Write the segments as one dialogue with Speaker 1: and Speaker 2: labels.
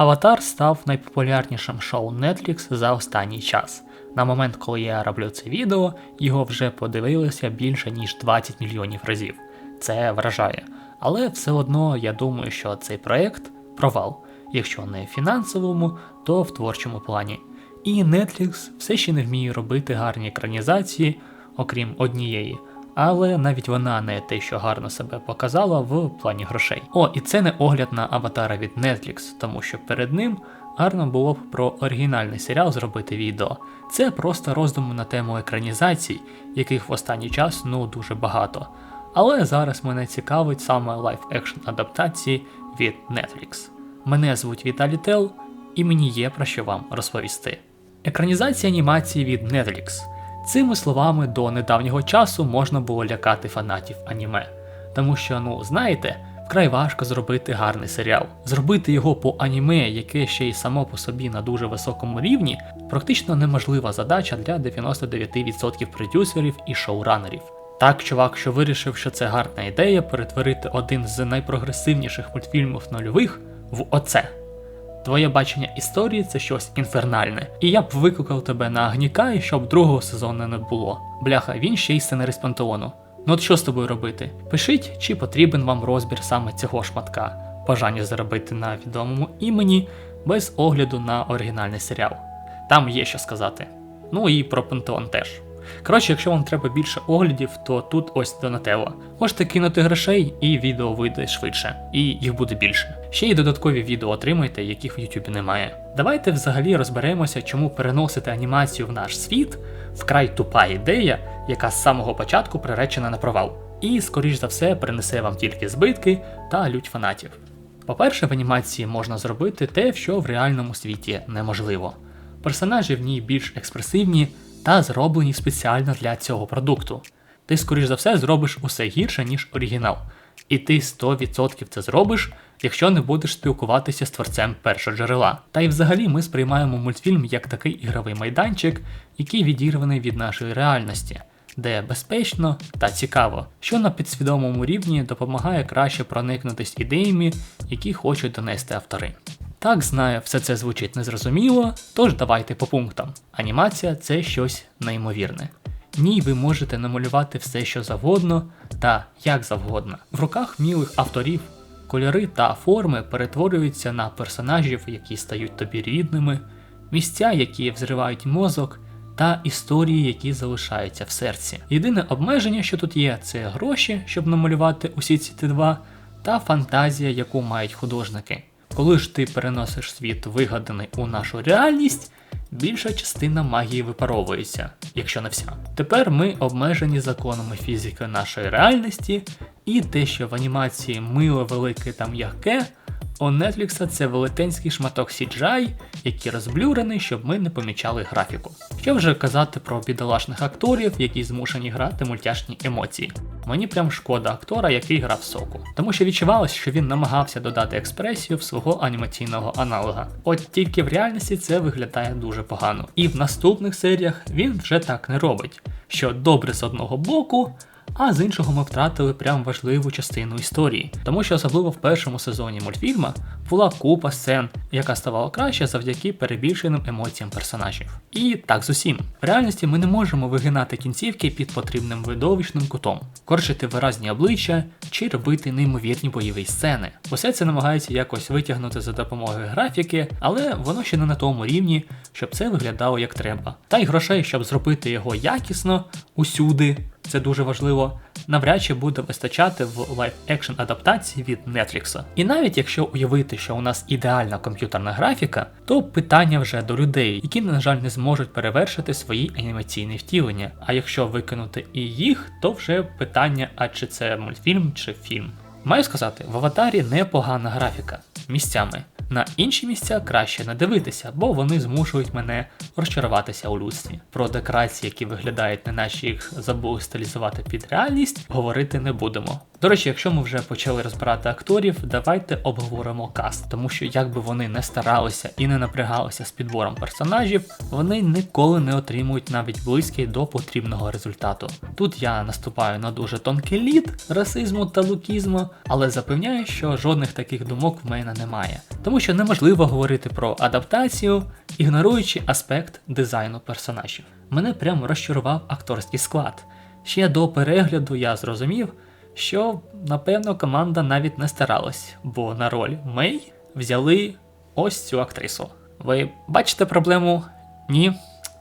Speaker 1: Аватар став найпопулярнішим шоу Netflix за останній час. На момент, коли я роблю це відео, його вже подивилося більше ніж 20 мільйонів разів. Це вражає. Але все одно я думаю, що цей проект провал, якщо не в фінансовому, то в творчому плані. І Netflix все ще не вміє робити гарні екранізації, окрім однієї. Але навіть вона не те, що гарно себе показала в плані грошей. О, і це не огляд на аватара від Netflix, тому що перед ним гарно було б про оригінальний серіал зробити відео. Це просто роздуми на тему екранізацій, яких в останній час ну дуже багато. Але зараз мене цікавить саме лайф-екшн адаптації від Netflix. Мене звуть Віталій Тел, і мені є про що вам розповісти. Екранізація анімації від Netflix. Цими словами до недавнього часу можна було лякати фанатів аніме. Тому що, ну знаєте, вкрай важко зробити гарний серіал. Зробити його по аніме, яке ще й само по собі на дуже високому рівні, практично неможлива задача для 99% продюсерів і шоуранерів. Так, чувак, що вирішив, що це гарна ідея перетворити один з найпрогресивніших мультфільмів нульових в оце. Твоє бачення історії це щось інфернальне, і я б викликав тебе на Агніка, і щоб другого сезону не було. Бляха, він ще й сценарист пантеону. Ну от що з тобою робити? Пишіть, чи потрібен вам розбір саме цього шматка, бажання заробити на відомому імені без огляду на оригінальний серіал. Там є що сказати. Ну і про пантеон теж. Коротше, якщо вам треба більше оглядів, то тут ось Донателло. Можете кинути грошей, і відео вийде швидше, і їх буде більше. Ще й додаткові відео отримайте, яких в Ютубі немає. Давайте взагалі розберемося, чому переносити анімацію в наш світ вкрай тупа ідея, яка з самого початку приречена на провал. І, скоріш за все, принесе вам тільки збитки та лють фанатів. По-перше, в анімації можна зробити те, що в реальному світі неможливо. Персонажі в ній більш експресивні та зроблені спеціально для цього продукту. Ти, скоріш за все, зробиш усе гірше, ніж оригінал. І ти 100% це зробиш, якщо не будеш спілкуватися з творцем першого джерела. Та й взагалі ми сприймаємо мультфільм як такий ігровий майданчик, який відірваний від нашої реальності, де безпечно та цікаво, що на підсвідомому рівні допомагає краще проникнутись ідеями, які хочуть донести автори. Так, знаю, все це звучить незрозуміло, тож давайте по пунктам. Анімація це щось неймовірне. Ній ви можете намалювати все, що завгодно та як завгодно. В руках мілих авторів кольори та форми перетворюються на персонажів, які стають тобі рідними, місця, які взривають мозок, та історії, які залишаються в серці. Єдине обмеження, що тут є, це гроші, щоб намалювати усі ці Т2, та фантазія, яку мають художники. Коли ж ти переносиш світ, вигаданий у нашу реальність, більша частина магії випаровується, якщо не вся. Тепер ми обмежені законами фізики нашої реальності, і те, що в анімації мило велике та м'яке, у Netflix це велетенський шматок CGI, який розблюрений, щоб ми не помічали графіку. Що вже казати про бідолашних акторів, які змушені грати мультяшні емоції. Мені прям шкода актора, який грав соку, тому що відчувалось, що він намагався додати експресію в свого анімаційного аналога. От тільки в реальності це виглядає дуже погано. І в наступних серіях він вже так не робить, що добре з одного боку а з іншого ми втратили прям важливу частину історії, тому що особливо в першому сезоні мультфільма була купа сцен, яка ставала краще завдяки перебільшеним емоціям персонажів. І так з усім. В реальності ми не можемо вигинати кінцівки під потрібним видовищним кутом, корчити виразні обличчя чи робити неймовірні бойові сцени. Усе це намагається якось витягнути за допомогою графіки, але воно ще не на тому рівні, щоб це виглядало як треба. Та й грошей, щоб зробити його якісно усюди це дуже важливо, навряд чи буде вистачати в лайф-екшн адаптації від Netflix. І навіть якщо уявити, що у нас ідеальна комп'ютерна графіка, то питання вже до людей, які, на жаль, не зможуть перевершити свої анімаційні втілення. А якщо викинути і їх, то вже питання, а чи це мультфільм чи фільм. Маю сказати, в аватарі непогана графіка місцями. На інші місця краще не дивитися, бо вони змушують мене розчаруватися у людстві. Про декорації, які виглядають, не наче їх забули стилізувати під реальність, говорити не будемо. До речі, якщо ми вже почали розбирати акторів, давайте обговоримо каст, тому що як би вони не старалися і не напрягалися з підбором персонажів, вони ніколи не отримують навіть близький до потрібного результату. Тут я наступаю на дуже тонкий лід расизму та лукізму, але запевняю, що жодних таких думок в мене немає, тому що неможливо говорити про адаптацію, ігноруючи аспект дизайну персонажів. Мене прямо розчарував акторський склад. Ще до перегляду я зрозумів, що напевно команда навіть не старалась, бо на роль Мей взяли ось цю актрису. Ви бачите проблему? Ні,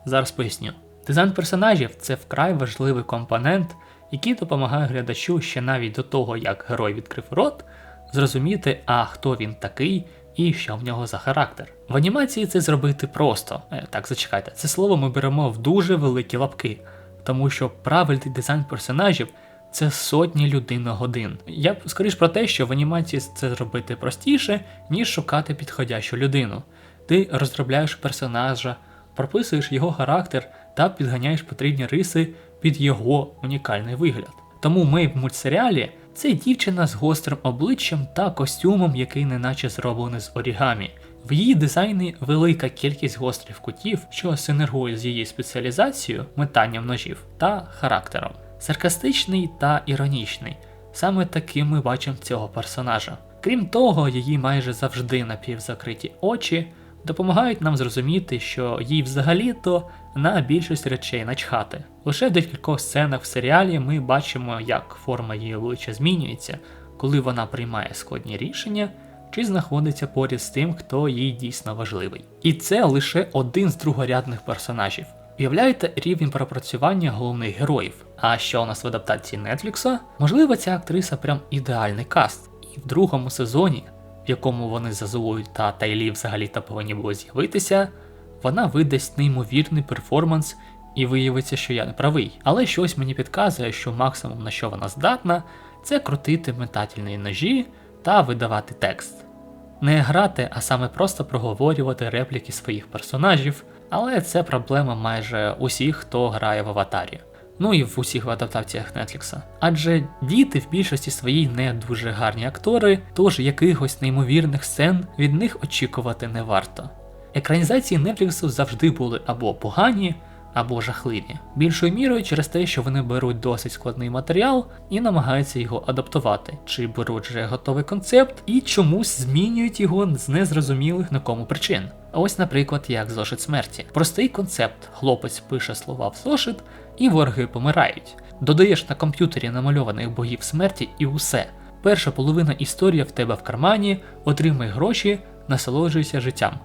Speaker 1: зараз поясню. Дизайн персонажів це вкрай важливий компонент, який допомагає глядачу ще навіть до того, як герой відкрив рот, зрозуміти, а хто він такий і що в нього за характер. В анімації це зробити просто. Е, так, зачекайте, це слово ми беремо в дуже великі лапки, тому що правильний дизайн персонажів це сотні людиногодин. Я скоріш про те, що в анімації це зробити простіше, ніж шукати підходящу людину. Ти розробляєш персонажа, прописуєш його характер та підганяєш потрібні риси під його унікальний вигляд. Тому ми в мультсеріалі це дівчина з гострим обличчям та костюмом, який неначе зроблений з орігамі. В її дизайні велика кількість гострих кутів, що синергує з її спеціалізацією, метанням ножів та характером. Саркастичний та іронічний. Саме таким ми бачимо цього персонажа. Крім того, її майже завжди напівзакриті очі допомагають нам зрозуміти, що їй взагалі-то на більшість речей начхати. Лише в декількох сценах в серіалі ми бачимо, як форма її обличчя змінюється, коли вона приймає складні рішення чи знаходиться поряд з тим, хто їй дійсно важливий. І це лише один з другорядних персонажів. Уявляєте рівень пропрацювання головних героїв. А що у нас в адаптації Нетфлікса? Можливо, ця актриса прям ідеальний каст. І в другому сезоні, в якому вони зазулують та Тайлі взагалі та повинні були з'явитися, вона видасть неймовірний перформанс і виявиться, що я не правий. Але щось мені підказує, що максимум на що вона здатна, це крутити метательні ножі та видавати текст. Не грати, а саме просто проговорювати репліки своїх персонажів, але це проблема майже усіх, хто грає в аватарі. Ну і в усіх адаптаціях Нетфлікса. Адже діти в більшості своїй не дуже гарні актори, тож якихось неймовірних сцен від них очікувати не варто. Екранізації Нетфліксу завжди були або погані, або жахливі. Більшою мірою через те, що вони беруть досить складний матеріал і намагаються його адаптувати, чи беруть вже готовий концепт і чомусь змінюють його з незрозумілих на кому причин. Ось, наприклад, як зошит смерті. Простий концепт: хлопець пише слова в зошит, і вороги помирають. Додаєш на комп'ютері намальованих богів смерті і усе. Перша половина історії в тебе в кармані, отримай гроші, насолоджуйся життям.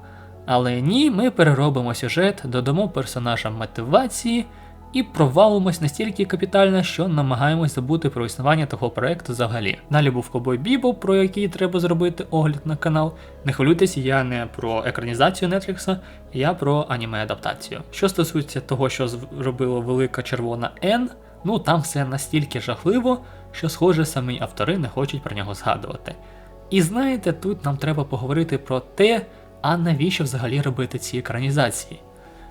Speaker 1: Але ні, ми переробимо сюжет, додамо персонажам мотивації і провалимось настільки капітально, що намагаємось забути про існування того проекту взагалі. Далі був Кобой Бібо, про який треба зробити огляд на канал. Не хвилюйтесь, я не про екранізацію Нетфлікса, я про аніме-адаптацію. Що стосується того, що зробила велика червона N, ну там все настільки жахливо, що, схоже, самі автори не хочуть про нього згадувати. І знаєте, тут нам треба поговорити про те, а навіщо взагалі робити ці екранізації?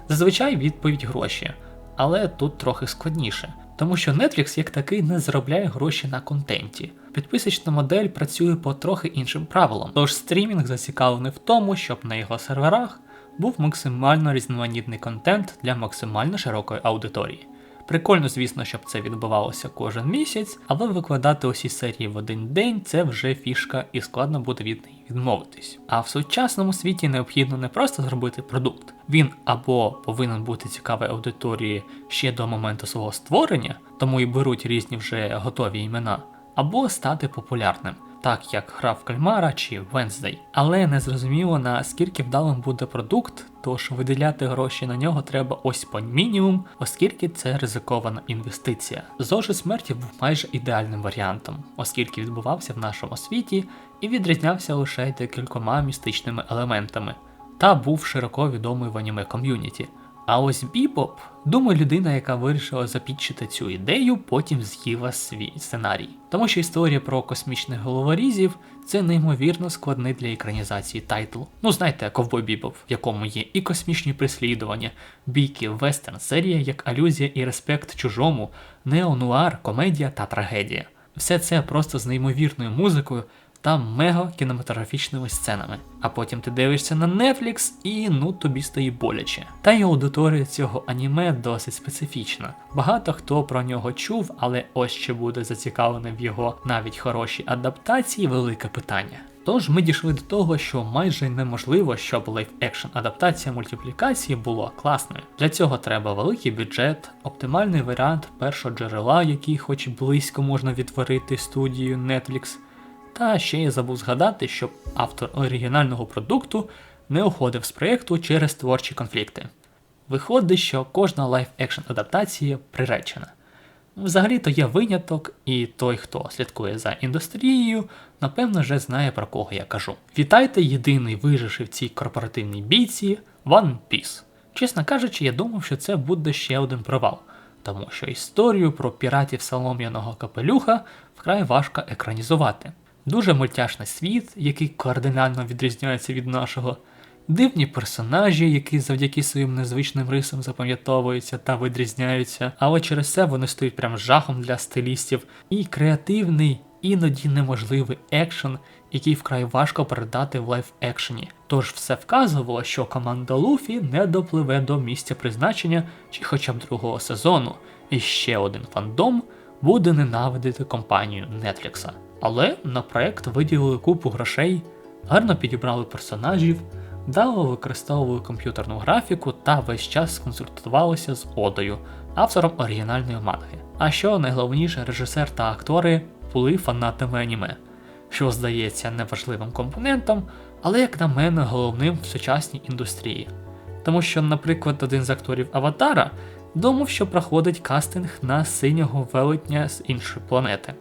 Speaker 1: Зазвичай відповідь гроші, але тут трохи складніше, тому що Netflix як такий не заробляє гроші на контенті. Підписочна модель працює по трохи іншим правилам, тож стрімінг зацікавлений в тому, щоб на його серверах був максимально різноманітний контент для максимально широкої аудиторії. Прикольно, звісно, щоб це відбувалося кожен місяць, але викладати усі серії в один день це вже фішка і складно буде від неї відмовитись. А в сучасному світі необхідно не просто зробити продукт, він або повинен бути цікавий аудиторії ще до моменту свого створення, тому і беруть різні вже готові імена, або стати популярним так як гра в кальмара чи Wednesday. Але не зрозуміло наскільки вдалим буде продукт, тож виділяти гроші на нього треба ось по мінімум, оскільки це ризикована інвестиція. Зожи смерті був майже ідеальним варіантом, оскільки відбувався в нашому світі і відрізнявся лише декількома містичними елементами, та був широко відомий в аніме ком'юніті. А ось Бібоп, думаю, людина, яка вирішила запітчити цю ідею, потім з'їла свій сценарій. Тому що історія про космічних головорізів це неймовірно складний для екранізації тайтл. Ну знаєте, ковбой Бібоп, в якому є і космічні переслідування, бійки, вестерн, серія як алюзія і респект чужому, неонуар, комедія та трагедія. Все це просто з неймовірною музикою та мега кінематографічними сценами. А потім ти дивишся на Netflix і ну тобі стає боляче. Та й аудиторія цього аніме досить специфічна. Багато хто про нього чув, але ось чи буде зацікавлений в його навіть хорошій адаптації велике питання. Тож ми дійшли до того, що майже неможливо, щоб лайф-екшн адаптація мультиплікації була класною. Для цього треба великий бюджет, оптимальний варіант першого джерела, який хоч близько можна відтворити студією Netflix. Та ще я забув згадати, щоб автор оригінального продукту не уходив з проєкту через творчі конфлікти. Виходить, що кожна лайф-екшн адаптація приречена. Взагалі-то є виняток, і той, хто слідкує за індустрією, напевно вже знає про кого я кажу. Вітайте, єдиний виживши в цій корпоративній бійці One Piece. Чесно кажучи, я думав, що це буде ще один провал, тому що історію про піратів солом'яного капелюха вкрай важко екранізувати. Дуже мультяшний світ, який кардинально відрізняється від нашого, дивні персонажі, які завдяки своїм незвичним рисам запам'ятовуються та відрізняються, але через це вони стають прям жахом для стилістів, і креативний, іноді неможливий екшен, який вкрай важко передати в лайф-екшені. Тож все вказувало, що команда Луфі не допливе до місця призначення чи хоча б другого сезону, і ще один фандом буде ненавидити компанію Netflix. Але на проект виділили купу грошей, гарно підібрали персонажів, вдало використовували комп'ютерну графіку та весь час консультувалися з Одою, автором оригінальної манги. А що найголовніше, режисер та актори були фанатами аніме, що здається неважливим компонентом, але, як на мене, головним в сучасній індустрії. Тому що, наприклад, один з акторів Аватара думав, що проходить кастинг на синього велетня з іншої планети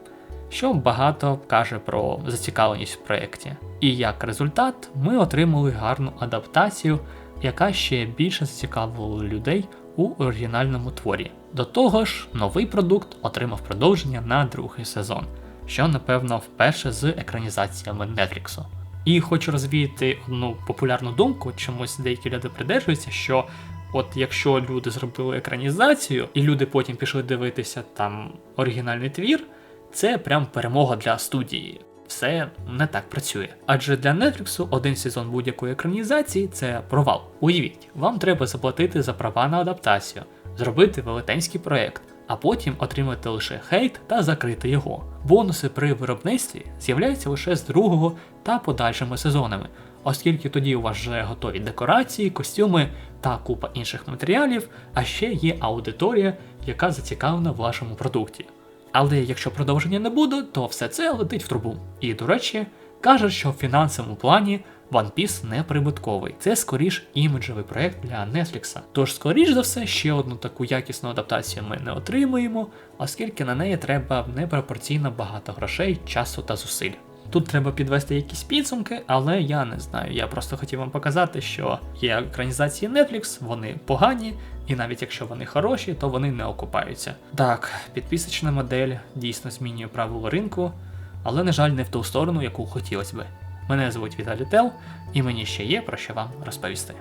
Speaker 1: що багато каже про зацікавленість в проєкті. І як результат, ми отримали гарну адаптацію, яка ще більше зацікавила людей у оригінальному творі. До того ж, новий продукт отримав продовження на другий сезон, що напевно вперше з екранізаціями Netflix. І хочу розвіяти одну популярну думку, чомусь деякі люди придержуються, що от якщо люди зробили екранізацію, і люди потім пішли дивитися там оригінальний твір, це прям перемога для студії. Все не так працює. Адже для Netflix один сезон будь-якої екранізації це провал. Уявіть, вам треба заплатити за права на адаптацію, зробити велетенський проект, а потім отримати лише хейт та закрити його. Бонуси при виробництві з'являються лише з другого та подальшими сезонами, оскільки тоді у вас вже готові декорації, костюми та купа інших матеріалів, а ще є аудиторія, яка зацікавлена в вашому продукті. Але якщо продовження не буде, то все це летить в трубу. І, до речі, кажуть, що в фінансовому плані One Piece не прибутковий. Це скоріш іміджовий проект для Netflix. Тож, скоріш за все, ще одну таку якісну адаптацію ми не отримуємо, оскільки на неї треба непропорційно багато грошей, часу та зусиль. Тут треба підвести якісь підсумки, але я не знаю. Я просто хотів вам показати, що є екранізації Netflix, вони погані, і навіть якщо вони хороші, то вони не окупаються. Так, підписочна модель дійсно змінює правила ринку, але, на жаль, не в ту сторону, яку хотілося би. Мене звуть Віталій Тел, і мені ще є про що вам розповісти.